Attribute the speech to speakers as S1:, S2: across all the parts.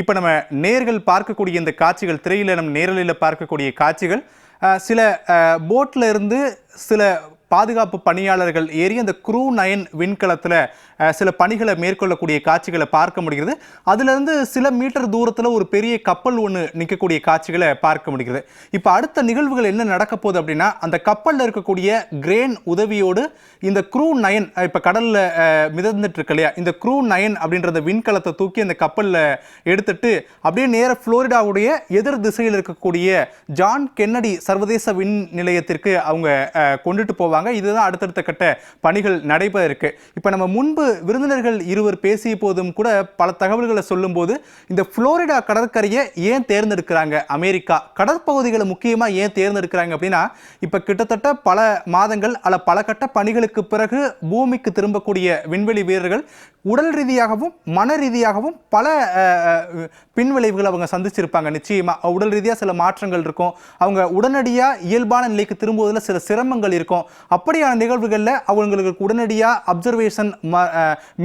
S1: இப்போ நம்ம நேர்கள் பார்க்கக்கூடிய இந்த காட்சிகள் திரையில் நம்ம நேரலையில் பார்க்கக்கூடிய காட்சிகள் சில போட்டில் இருந்து சில பாதுகாப்பு பணியாளர்கள் ஏறி அந்த க்ரூ நயன் விண்கலத்தில் சில பணிகளை மேற்கொள்ளக்கூடிய காட்சிகளை பார்க்க முடிகிறது. அதிலிருந்து சில மீட்டர் தூரத்தில் ஒரு பெரிய கப்பல் ஒன்று நிற்கக்கூடிய காட்சிகளை பார்க்க முடிகிறது. இப்போ அடுத்த நிகழ்வுகள் என்ன நடக்க போகுது அப்படின்னா அந்த கப்பலில் இருக்கக்கூடிய கிரேன் உதவியோடு இந்த க்ரூ நயன் இப்போ கடலில் மிதந்துட்டு இருக்கு இல்லையா இந்த க்ரூ நயன் அப்படின்ற விண்கலத்தை தூக்கி அந்த கப்பலில் எடுத்துட்டு அப்படியே நேர ஃப்ளோரிடாவுடைய எதிர் திசையில் இருக்கக்கூடிய ஜான் கென்னடி சர்வதேச விண் நிலையத்திற்கு அவங்க கொண்டுட்டு போவாங்க. இதுதான் அடுத்தடுத்த கட்ட பணிகள் நடைபெற இருக்கு இப்போ நம்ம முன்பு விருந்தினர்கள் இருவர் பேசிய போதும் கூட பல தகவல்களை சொல்லும்போது இந்த புளோரிடா கடற்கரையை ஏன் தேர்ந்தெடுக்கிறாங்க? அமெரிக்கா கடற்பகுதிகளை முக்கியமாக ஏன் தேர்ந்தெடுக்கிறாங்க அப்படின்னா இப்போ கிட்டத்தட்ட பல மாதங்கள் அல்ல பல கட்ட பணிகளுக்கு பிறகு பூமிக்கு திரும்பக்கூடிய விண்வெளி வீரர்கள் உடல் ரீதியாகவும் மன ரீதியாகவும் பல பின்விளைவுகள் அவங்க சந்திச்சிருப்பாங்க. நிச்சயமாக உடல் ரீதியாக சில மாற்றங்கள் இருக்கும். அவங்க உடனடியாக இயல்பான நிலைக்கு திரும்புவதில் சில சிரமங்கள் இருக்கும். அப்படியான நிகழ்வுகளில் அவங்களுக்கு உடனடியாக அப்சர்வேஷன்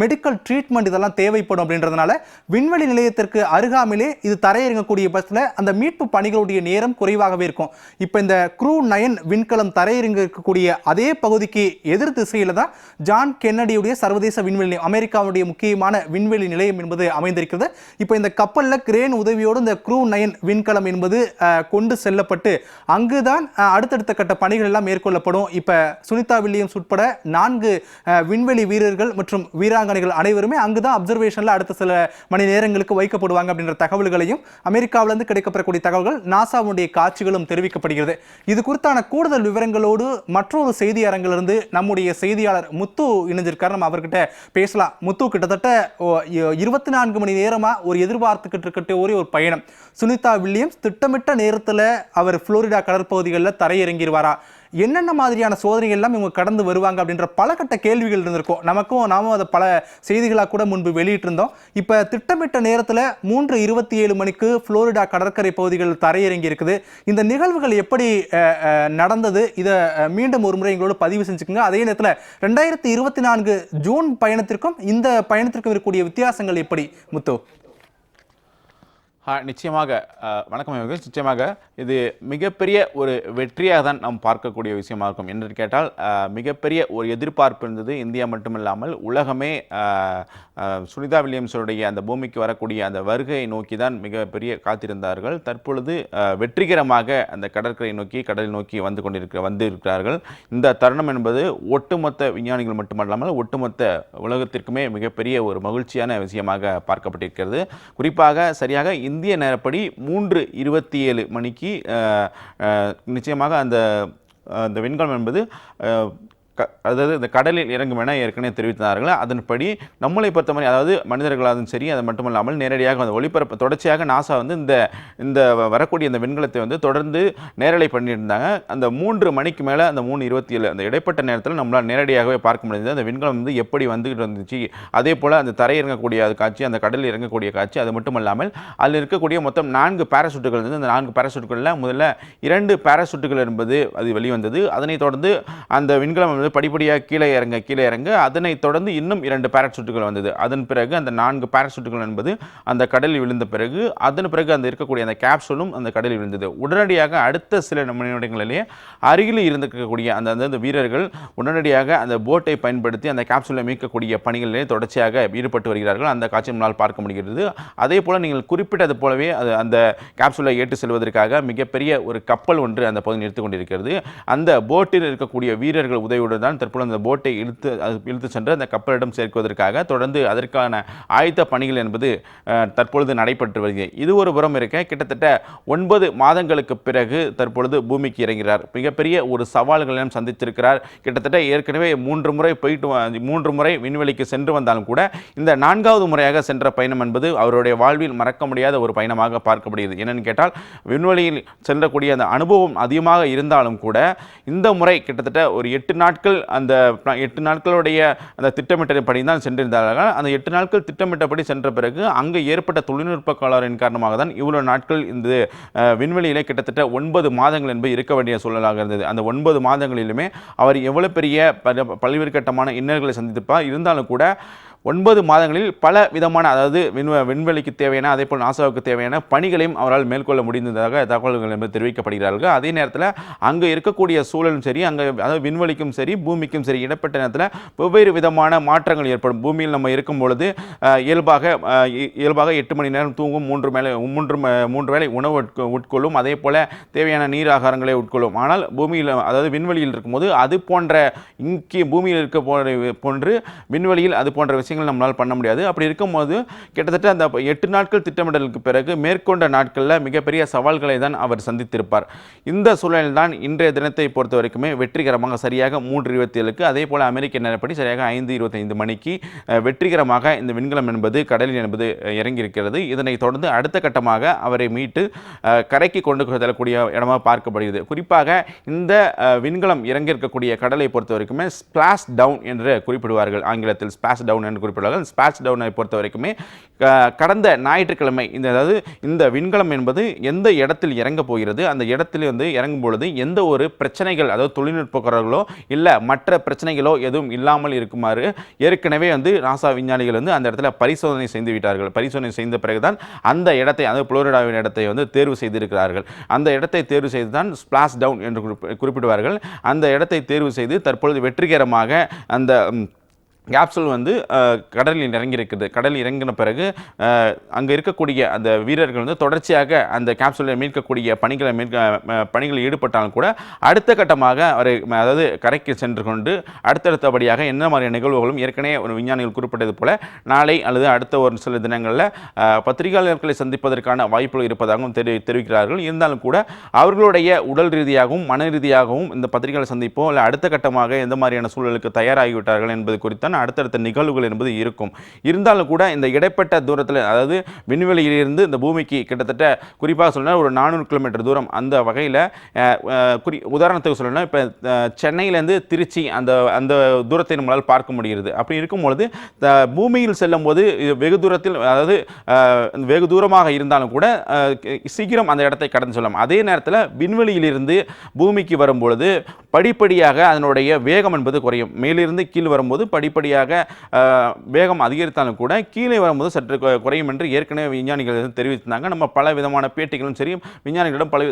S1: மெடிக்கல் ட்ரீட்மெண்ட் இதெல்லாம் தேவைப்படும் அப்படின்றதுனால விண்வெளி நிலையத்திற்கு அருகாமையிலே இது தரையிறங்கக்கூடிய பட்சத்தில் அந்த மீட்பு பணிகளுடைய நேரம் குறைவாகவே இருக்கும். இப்போ இந்த க்ரூ நயன் விண்கலம் தரையிறங்க இருக்கக்கூடிய அதே பகுதிக்கு எதிர் திசையில் தான் ஜான் கென்னடியுடைய சர்வதேச விண்வெளி அமெரிக்கா அமெரிக்காவுடைய முக்கியமான விண்வெளி நிலையம் என்பது அமைந்திருக்கிறது. இப்போ இந்த கப்பலில் கிரேன் உதவியோடு இந்த க்ரூ நயன் விண்கலம் என்பது கொண்டு செல்லப்பட்டு அங்குதான் அஹ், அடுத்தடுத்த கட்ட பணிகள் எல்லாம் மேற்கொள்ளப்படும். இப்போ சுனிதா வில்லியம்ஸ் உட்பட நான்கு விண்வெளி வீரர்கள் மற்றும் வீராங்கனைகள் அனைவருமே அங்கு தான் அப்சர்வேஷனில் அடுத்த சில மணி நேரங்களுக்கு வைக்கப்படுவாங்க அப்படின்ற தகவல்களையும் அமெரிக்காவிலிருந்து கிடைக்கப்பெறக்கூடிய தகவல்கள் நாசாவுடைய காட்சிகளும் தெரிவிக்கப்படுகிறது. இது குறித்தான கூடுதல் விவரங்களோடு மற்றொரு செய்தி அரங்கிலிருந்து நம்முடைய செய்தியாளர் முத்து இணைஞ்சிருக்கார். நம்ம அவர்கிட்ட பேசலாம். முத்து கிட்டத்தட்ட இருபத்தி நான்கு மணி நேரமா ஒரு எதிர்பார்த்துக்கிட்டு இருக்கட்ட ஒரே ஒரு பயணம். சுனிதா வில்லியம்ஸ் திட்டமிட்ட நேரத்தில் அவர் புளோரிடா கடற்பகுதிகளில் தரையிறங்கிடுவாரா என்னென்ன மாதிரியான சோதனைகள் எல்லாம் இவங்க கடந்து வருவாங்க அப்படின்ற பல கட்ட கேள்விகள் இருந்திருக்கும். நமக்கும் நாமும் அதை பல செய்திகளாக கூட முன்பு வெளியிட்டிருந்தோம். இப்போ திட்டமிட்ட நேரத்தில் மூன்று இருபத்தி ஏழு மணிக்கு ஃப்ளோரிடா கடற்கரை பகுதிகள் தரையிறங்கி இருக்குது. இந்த நிகழ்வுகள் எப்படி நடந்தது? இதை மீண்டும் ஒரு முறை எங்களோட பதிவு செஞ்சுக்கோங்க. அதே நேரத்தில் ரெண்டாயிரத்தி இருபத்தி நான்கு ஜூன் பயணத்திற்கும் இந்த பயணத்திற்கும் இருக்கக்கூடிய வித்தியாசங்கள் எப்படி முத்து?
S2: நிச்சயமாக வணக்கம் யோகேஷ் நிச்சயமாக இது மிகப்பெரிய ஒரு வெற்றியாக தான் நாம் பார்க்கக்கூடிய விஷயமாக இருக்கும் என்று கேட்டால் மிகப்பெரிய ஒரு எதிர்பார்ப்பு இருந்தது இந்தியா மட்டுமில்லாமல் உலகமே சுனிதா வில்லியம்ஸுடைய அந்த பூமிக்கு வரக்கூடிய அந்த வருகையை நோக்கி தான் மிகப்பெரிய காத்திருந்தார்கள். தற்பொழுது வெற்றிகரமாக அந்த கடற்கரை நோக்கி கடலை நோக்கி வந்து கொண்டிருக்க வந்திருக்கிறார்கள். இந்த தருணம் என்பது ஒட்டுமொத்த விஞ்ஞானிகள் மட்டுமல்லாமல் ஒட்டுமொத்த உலகத்திற்குமே மிகப்பெரிய ஒரு மகிழ்ச்சியான விஷயமாக பார்க்கப்பட்டிருக்கிறது. குறிப்பாக சரியாக இந்திய நேரப்படி மூன்று இருபத்தி ஏழு மணிக்கு நிச்சயமாக அந்த அந்த விண்கலம் என்பது க- அதாவது இந்த கடலில் இறங்கும் என ஏற்கனவே தெரிவித்தார்கள் அதன்படி நம்மளை பொறுத்தவரை அதாவது மனிதர்களாகவும் சரி அது மட்டுமல்லாமல் நேரடியாக அந்த ஒளிபரப்பு தொடர்ச்சியாக நாசா வந்து இந்த இந்த வ- வரக்கூடிய இந்த விண்கலத்தை வந்து தொடர்ந்து நேரலை பண்ணியிருந்தாங்க. அந்த மூன்று மணிக்கு மேலே அந்த மூணு இருபத்தி ஏழு அந்த இடைப்பட்ட நேரத்தில் நம்மளால் நேரடியாகவே பார்க்க முடிஞ்சது அந்த விண்கலம் வந்து எப்படி வந்துகிட்டு இருந்துச்சு அதே போல் அந்த தரையிறங்கக்கூடிய அது காட்சி அந்த கடலில் இறங்கக்கூடிய காட்சி அது மட்டுமல்லாமல் அதில் இருக்கக்கூடிய மொத்தம் நான்கு பேராசூட்டுகள் இருந்தது அந்த நான்கு பேராசூட்டுகளில் முதல்ல இரண்டு பேராசூட்டுகள் என்பது அது வெளிவந்தது. அதனைத் தொடர்ந்து அந்த விண்கலம் வந்தது. படிப்படியாக கீழே இறங்க கீழே இறங்க. அதனைத் தொடர்ந்து இன்னும் இரண்டு பேராசூட்டுகள் வந்தது. அதன் பிறகு அந்த நான்கு பேராசூட்டுகள் என்பது அந்த கடலில் விழுந்த பிறகு அதன் பிறகு அந்த இருக்கக்கூடிய அந்த கேப்சூலும் அந்த கடலில் விழுந்தது. உடனடியாக அடுத்த சில நிமிடங்களிலேயே அருகில் இருந்திருக்கக்கூடிய அந்த அந்த வீரர்கள் உடனடியாக அந்த போட்டை பயன்படுத்தி அந்த கேப்சூலை மீட்கக்கூடிய பணிகளிலே தொடர்ச்சியாக ஈடுபட்டு வருகிறார்கள். அந்த காட்சி நம்மளால் பார்க்க முடிகிறது. அதே போல் நீங்கள் குறிப்பிட்டது போலவே அது அந்த கேப்சூலை ஏற்று செல்வதற்காக மிகப்பெரிய ஒரு கப்பல் ஒன்று அந்த பகுதி நிறுத்திக் கொண்டிருக்கிறது. அந்த போட்டில் இருக்கக்கூடிய வீரர்கள் உதவியுடன் தான் தற்போது அந்த போட்டை இழுத்து இழுத்து சென்று அந்த கப்பலிடம் சேர்க்குவதற்காக தொடர்ந்து அதற்கான ஆயத்த பணிகள் என்பது தற்பொழுது நடைபெற்று வருகிறது. இது ஒரு புறம் இருக்க கிட்டத்தட்ட ஒன்பது மாதங்களுக்கு பிறகு தற்பொழுது பூமிக்கு இறங்கிறார் மிகப்பெரிய ஒரு சவால்களையும் சந்தித்திருக்கிறார். கிட்டத்தட்ட ஏற்கனவே மூன்று முறை போயிட்டு மூன்று முறை விண்வெளிக்கு சென்று வந்தாலும் கூட இந்த நான்காவது முறையாக சென்ற பயணம் என்பது அவருடைய வாழ்வில் மறக்க முடியாத ஒரு பயணமாக பார்க்கப்படுகிறது. என்னன்னு கேட்டால் விண்வெளியில் செல்லக்கூடிய அந்த அனுபவம் அதிகமாக இருந்தாலும் கூட இந்த முறை கிட்டத்தட்ட ஒரு எட்டு நாட்கள் அந்த எட்டு நாட்களுடைய அந்த திட்டமிட்டபடி தான் சென்றிருந்தார்கள். அந்த எட்டு நாட்கள் திட்டமிட்டபடி சென்ற பிறகு அங்கே ஏற்பட்ட தொழில்நுட்ப கோளாறின் காரணமாக தான் இவ்வளோ நாட்கள் இந்த அஹ், விண்வெளியிலே கிட்டத்தட்ட ஒன்பது மாதங்கள் என்பது இருக்க வேண்டிய சூழலாக இருந்தது. அந்த ஒன்பது மாதங்களிலுமே அவர் எவ்வளவு பெரிய பல்வேறு கட்டமான இன்னல்களை சந்தித்திருப்பார். இருந்தாலும் கூட ஒன்பது மாதங்களில் பல விதமான அதாவது விண்வ விண்வெளிக்கு தேவையான அதே போல் நாசாவுக்கு தேவையான பணிகளையும் அவரால் மேற்கொள்ள முடிந்ததாக தகவல்கள் என்பது தெரிவிக்கப்படுகிறார்கள். அதே நேரத்தில் அங்கே இருக்கக்கூடிய சூழலும் சரி அங்கே அதாவது விண்வெளிக்கும் சரி பூமிக்கும் சரி இடப்பட்ட நேரத்தில் வெவ்வேறு விதமான மாற்றங்கள் ஏற்படும். பூமியில் நம்ம இருக்கும் பொழுது இயல்பாக இ- இயல்பாக எட்டு மணி நேரம் தூங்கும் மூன்று மேலே மூன்று மூன்று வேளை உணவு உட்கொ- உட்கொள்ளும் அதே போல் தேவையான நீர் ஆகாரங்களை உட்கொள்ளும். ஆனால் பூமியில் அதாவது விண்வெளியில் இருக்கும்போது அது போன்ற இங்கே பூமியில் இருக்க போன்ற போன்று விண்வெளியில் அது போன்ற விஷயம் விஷயங்கள் நம்மளால் பண்ண முடியாது. அப்படி இருக்கும்போது கிட்டத்தட்ட அந்த எட்டு நாட்கள் திட்டமிடலுக்கு பிறகு மேற்கொண்ட நாட்களில் மிகப்பெரிய சவால்களை தான் அவர் சந்தித்திருப்பார். இந்த சூழலில் தான் இன்றைய தினத்தை பொறுத்த வரைக்குமே வெற்றிகரமாக சரியாக மூன்று இருபத்தி ஏழுக்கு அதே போல் அமெரிக்க நேரப்படி சரியாக ஐந்து இருபத்தைந்து மணிக்கு வெற்றிகரமாக இந்த விண்கலம் என்பது கடலில் என்பது இறங்கியிருக்கிறது. இதனைத் தொடர்ந்து அடுத்த கட்டமாக அவரை மீட்டு கரைக்கு கொண்டு செல்லக்கூடிய இடமாக பார்க்கப்படுகிறது. குறிப்பாக இந்த விண்கலம் இறங்கியிருக்கக்கூடிய கடலை பொறுத்த வரைக்குமே ஸ்பிளாஷ் டவுன் என்று குறிப்பிடுவார்கள் ஆங்கிலத்தில். ஸ்பிளாஷ் டவுன் என்று குறிப்பிடுவார்கள் ஸ்பாஷ் டவுனை பொறுத்த வரைக்குமே கடந்த ஞாயிற்றுக்கிழமை இந்த அதாவது இந்த விண்கலம் என்பது எந்த இடத்தில் இறங்க போகிறது அந்த இடத்தில் வந்து இறங்கும் பொழுது எந்த ஒரு பிரச்சனைகள் அதாவது தொழில்நுட்ப குறைகளோ இல்லை மற்ற பிரச்சனைகளோ எதுவும் இல்லாமல் இருக்குமாறு ஏற்கனவே வந்து நாசா விஞ்ஞானிகள் வந்து அந்த இடத்துல பரிசோதனை செய்து விட்டார்கள். பரிசோதனை செய்த பிறகுதான் அந்த இடத்தை அதாவது புளோரிடாவின் இடத்தை வந்து தேர்வு செய்திருக்கிறார்கள். அந்த இடத்தை தேர்வு செய்து தான் ஸ்பிளாஷ் டவுன் என்று குறிப்பிடுவார்கள். அந்த இடத்தை தேர்வு செய்து தற்பொழுது வெற்றிகரமாக அந்த கேப்சூல் வந்து கடலில் இறங்கியிருக்குது. கடலில் இறங்கின பிறகு அங்கே இருக்கக்கூடிய அந்த வீரர்கள் வந்து தொடர்ச்சியாக அந்த கேப்சூலை மீட்கக்கூடிய பணிகளை மீட்க பணிகளில் ஈடுபட்டாலும் கூட அடுத்த கட்டமாக அவரை அதாவது கரைக்கு சென்று கொண்டு அடுத்தடுத்தபடியாக என்ன மாதிரியான நிகழ்வுகளும் ஏற்கனவே ஒரு விஞ்ஞானிகள் குறிப்பிட்டது போல நாளை அல்லது அடுத்த ஒரு சில தினங்களில் பத்திரிகையாளர்களை சந்திப்பதற்கான வாய்ப்புகள் இருப்பதாகவும் தெரி தெரிவிக்கிறார்கள். இருந்தாலும் கூட அவர்களுடைய உடல் ரீதியாகவும் மன ரீதியாகவும் இந்த பத்திரிகையாளர் சந்திப்போ இல்லை அடுத்த கட்டமாக எந்த மாதிரியான சூழலுக்கு தயாராகிவிட்டார்கள் என்பது குறித்தான் அடுத்தடுத்த நிகழ்வுகள் என்பது இருக்கும். இருந்தாலும் கூட இந்த இடைப்பட்ட தூரத்தில் அதாவது விண்வெளியிலிருந்து இந்த பூமிக்கு கிட்டத்தட்ட குறிப்பாக சொல்லணும் ஒரு நானூறு கிலோமீட்டர் தூரம் அந்த வகையில் குறி உதாரணத்துக்கு சொல்லணும் இப்போ சென்னையிலேருந்து திருச்சி அந்த அந்த தூரத்தை நம்மளால் பார்க்க முடிகிறது. அப்படி இருக்கும்பொழுது த- பூமியில் செல்லும் போது வெகு தூரத்தில் அதாவது வெகு தூரமாக இருந்தாலும் கூட சீக்கிரம் அந்த இடத்தை கடந்து செல்லலாம். அதே நேரத்தில் விண்வெளியிலிருந்து பூமிக்கு வரும்பொழுது படிப்படியாக அதனுடைய வேகம் என்பது குறையும். மேலிருந்து கீழ் வரும்போது படிப்படி படிப்படியாக வேகம் அதிகரித்தாலும் கூட கீழே வரும்போது சற்று குறையும் என்று ஏற்கனவே விஞ்ஞானிகள் தெரிவித்திருந்தாங்க. நம்ம பல விதமான பேட்டிகளும் சரி விஞ்ஞானிகளிடம் பல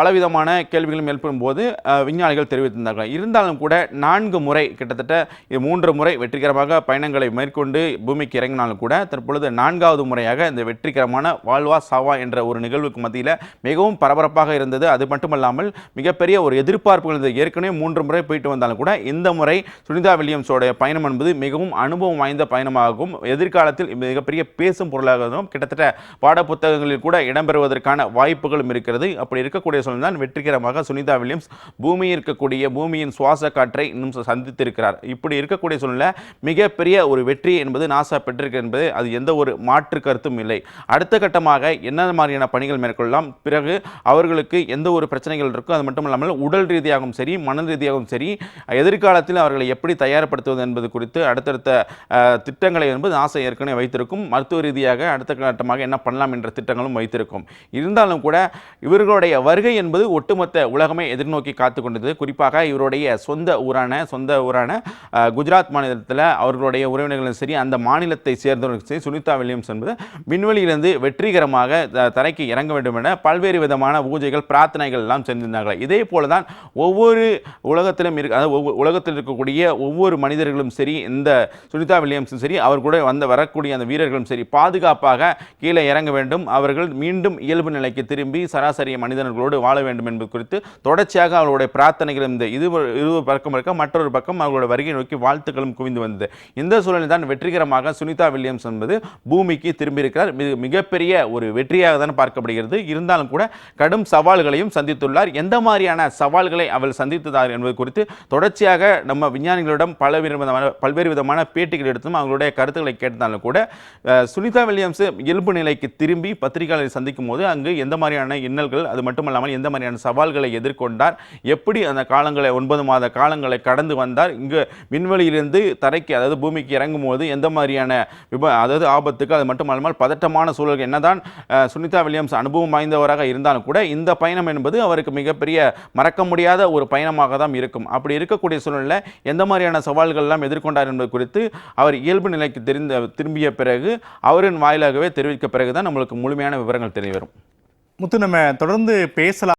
S2: பலவிதமான கேள்விகளும் எழுப்பும் போது விஞ்ஞானிகள் தெரிவித்திருந்தார்கள். இருந்தாலும் கூட நான்கு முறை கிட்டத்தட்ட இது மூன்று முறை வெற்றிகரமாக பயணங்களை மேற்கொண்டு பூமிக்கு இறங்கினாலும் கூட தற்பொழுது நான்காவது முறையாக இந்த வெற்றிகரமான வாழ்வா சாவா என்ற ஒரு நிகழ்வுக்கு மத்தியில் மிகவும் பரபரப்பாக இருந்தது. அது மட்டுமல்லாமல் மிகப்பெரிய ஒரு எதிர்பார்ப்புகள் இருந்தது ஏற்கனவே மூன்று முறை போயிட்டு வந்தாலும் கூட இந்த முறை சுனிதா வில்லியம்ஸோட பயணம் என்பது மிகவும் அனுபவம் வாய்ந்த பயணமாகவும் எதிர்காலத்தில் மிகப்பெரிய பேசும் பொருளாகவும் கிட்டத்தட்ட பாடப்புத்தகங்களில் கூட இடம்பெறுவதற்கான வாய்ப்புகளும் இருக்கிறது. அப்படி இருக்கக்கூடிய சூழ்நிலை வெற்றிகரமாக சுனிதா வில்லியம்ஸ் பூமி இருக்கக்கூடிய பூமியின் சுவாச காற்றை இன்னும் சந்தித்திருக்கிறார். இப்படி இருக்கக்கூடிய சூழ்நிலை மிகப்பெரிய ஒரு வெற்றி என்பது நாசா பெற்றிருக்கு என்பது அது எந்த ஒரு மாற்று கருத்தும் இல்லை. அடுத்த கட்டமாக என்ன மாதிரியான பணிகள் மேற்கொள்ளலாம்? பிறகு அவர்களுக்கு எந்த ஒரு பிரச்சனைகள் இருக்கோ அது மட்டும் இல்லாமல் உடல் ரீதியாகவும் சரி மன ரீதியாகவும் சரி எதிர்காலத்தில் அவர்களை எப்படி தயார்படுத்துவது என்பது குறித்து அடுத்தடுத்த திட்டங்களை என்பது நாசா ஏற்கனவே வைத்திருக்கும். மருத்துவ ரீதியாக அடுத்த கட்டமாக என்ன பண்ணலாம் என்ற திட்டங்களும் வைத்திருக்கும். இருந்தாலும் கூட இவர்களுடைய வருகை என்பது ஒட்டுமொத்த உலகமே எதிர்நோக்கி காத்து கொண்டது குறிப்பாக இவருடைய சொந்த ஊரான சொந்த ஊரான குஜராத் மாநிலத்தில் அவர்களுடைய உறவினர்களும் சரி அந்த மாநிலத்தை சேர்ந்தவர்களும் சரி சுனிதா வில்லியம்ஸ் என்பது விண்வெளியிலிருந்து வெற்றிகரமாக தரைக்கு இறங்க வேண்டும் என பல்வேறு விதமான பூஜைகள் பிரார்த்தனைகள் எல்லாம் செஞ்சிருந்தார்கள். இதே போல தான் ஒவ்வொரு உலகத்திலும் இருக்க அதாவது ஒவ்வொரு உலகத்தில் இருக்கக்கூடிய ஒவ்வொரு மனிதர்களும் சரி இந்த சுனிதா வில்லியம்ஸும் சரி அவர் கூட வந்த வரக்கூடிய அந்த வீரர்களும் சரி பாதுகாப்பாக கீழே இறங்க வேண்டும். அவர்கள் மீண்டும் இயல்பு நிலைக்கு திரும்பி சராசரி மனிதர்களோடு வாழ வேண்டும் என்பது குறித்து தொடர்ச்சியாக அவர்களுடைய பிரார்த்தனைகள் இந்த இது இரு பக்கம் இருக்க மற்றொரு பக்கம் அவர்களுடைய வருகை நோக்கி வாழ்த்துக்களும் குவிந்து வந்தது. இந்த சூழலில் தான் வெற்றிகரமாக சுனிதா வில்லியம்ஸ் என்பது பூமிக்கு திரும்பியிருக்கிறார் மிக மிகப்பெரிய ஒரு வெற்றியாக தான் பார்க்கப்படுகிறது. இருந்தாலும் கூட கடும் சவால்களையும் சந்தித்துள்ளார். எந்த மாதிரியான சவால்களை அவள் சந்தித்ததார் என்பது குறித்து தொடர்ச்சியாக நம்ம விஞ்ஞானிகளிடம் பல விதமான பல்வேறு விதமான பேட்டிகள் எடுத்தும் அவங்களுடைய கருத்துக்களை கேட்டாலும் கூட சுனிதா வில்லியம்ஸ் இயல்பு நிலைக்கு திரும்பி பத்திரிகையாளரை சந்திக்கும் போது அங்கு எந்த மாதிரியான இன்னல்கள் அது மட்டுமல்லாமல் இல்லாமல் எந்த மாதிரியான சவால்களை எதிர்கொண்டார்? எப்படி அந்த காலங்களை ஒன்பது மாத காலங்களை கடந்து வந்தார்? இங்கு விண்வெளியிலிருந்து தரைக்கு அதாவது பூமிக்கு இறங்கும் போது எந்த மாதிரியான விப அதாவது ஆபத்துக்கு அது மட்டும் அல்லாமல் பதட்டமான சூழல்கள் என்னதான் சுனிதா வில்லியம்ஸ் அனுபவம் வாய்ந்தவராக இருந்தாலும் கூட இந்த பயணம் என்பது அவருக்கு மிகப்பெரிய மறக்க முடியாத ஒரு பயணமாக தான் இருக்கும். அப்படி இருக்கக்கூடிய சூழ்நிலை எந்த மாதிரியான சவால்கள்லாம் எதிர்கொண்டார் என்பது குறித்து அவர் இயல்பு நிலைக்கு தெரிந்த திரும்பிய பிறகு அவரின் வாயிலாகவே தெரிவிக்க பிறகுதான் நம்மளுக்கு முழுமையான விவரங்கள் தெரிய வரும்.
S1: முத்து நம்ம தொடர்ந்து பேசலாம்.